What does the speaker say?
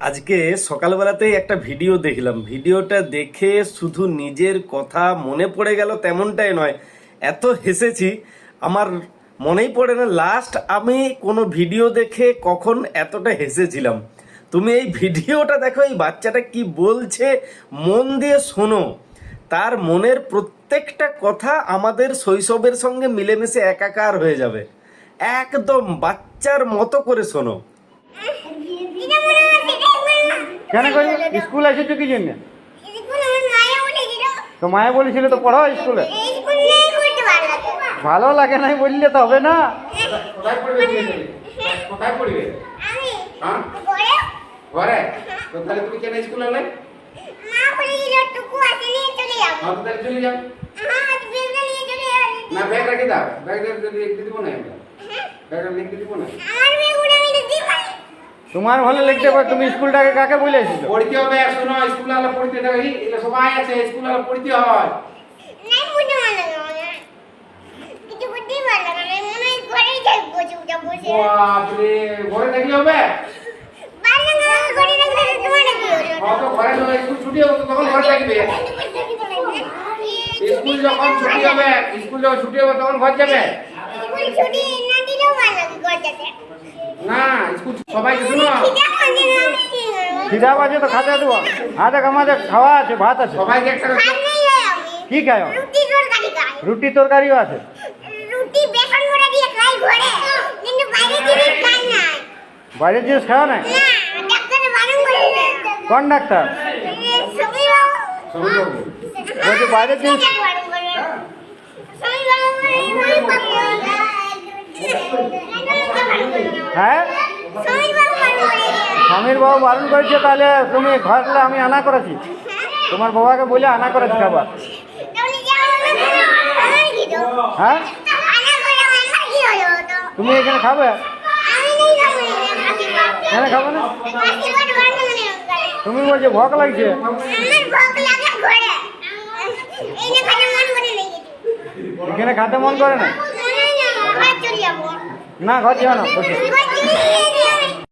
আজকে সকালবেলাতেই একটা ভিডিও দেখলাম। ভিডিওটা দেখে শুধু নিজের কথা মনে পড়ে গেল তেমনটাই নয়, এত হেসেছি। আমার মনেই পড়ে না লাস্ট আমি কোনো ভিডিও দেখে কখন এতটা হেসেছিলাম। তুমি এই ভিডিওটা দেখো, এই বাচ্চাটা কি বলছে, মন দিয়ে শোনো। তার মনের প্রত্যেকটা কথা আমাদের শৈশবের সঙ্গে মিলেমিশে একাকার হয়ে যাবে। একদম বাচ্চার মতো করে শোনো। কেন করি? স্কুল এসেছ কি জন্য? তো মায়া বলেছিল। তো পড়ো স্কুলে? ভালো লাগে নাই বললে তো হবে না। কোথায় পড়বে হ্যাঁ? ঘরে। তো তাহলে তুমি কেন স্কুলে এলে হ্যাঁ যাও। না ব্যাগ রেখে দাও। ব্যাগ দিব না ব্যাগটা দিব না। তোমার ভালো লিখতে পারো তুমি স্কুলটাকে কাকে বলে এসেছ? পড়তে হবে শোনো স্কুলে আলো পড়তে দেখি এগুলো সবাই আছে স্কুলে আলো পড়তে হয় স্কুল ছুটি হবে তখন ঘরে থাকবে। স্কুল যখন ছুটি হবে স্কুল যখন ছুটি হবে তখন ঘর যাবে? না স্কুল সবাইকে শোনো। তো খাতে দেবো। হাতে আমাদের খাওয়া আছে ভাত আছে। সবাইকে একটা করে কি খায়? রুটি তরকারি তরকারিও আছে। রুটি বেসন করে দিয়ে খাই ঘরে কিন্তু বাইরে জিনিস খাই না। বাইরের জিনিস খাওয়া নাই না ডাক্তারে বারণ করে কোন ডাক্তার? সবই সবাই বলছে বাইরের জিনিস বারণ করে সবই বাবু ওই বাবু হ্যাঁ? স্বামীর বাবু বারণ করেছে তাহলে তুমি ঘরলে আমি আনা করেছি। তোমার বাবাকে বলে আনা করেছি খাবার হ্যাঁ? তুমি এখানে খাবে? এখানে খাবে না? তুমি বলছো ভোক লাগছে? ঘরে এখানে খাতে মন করে না। মনে না ঘর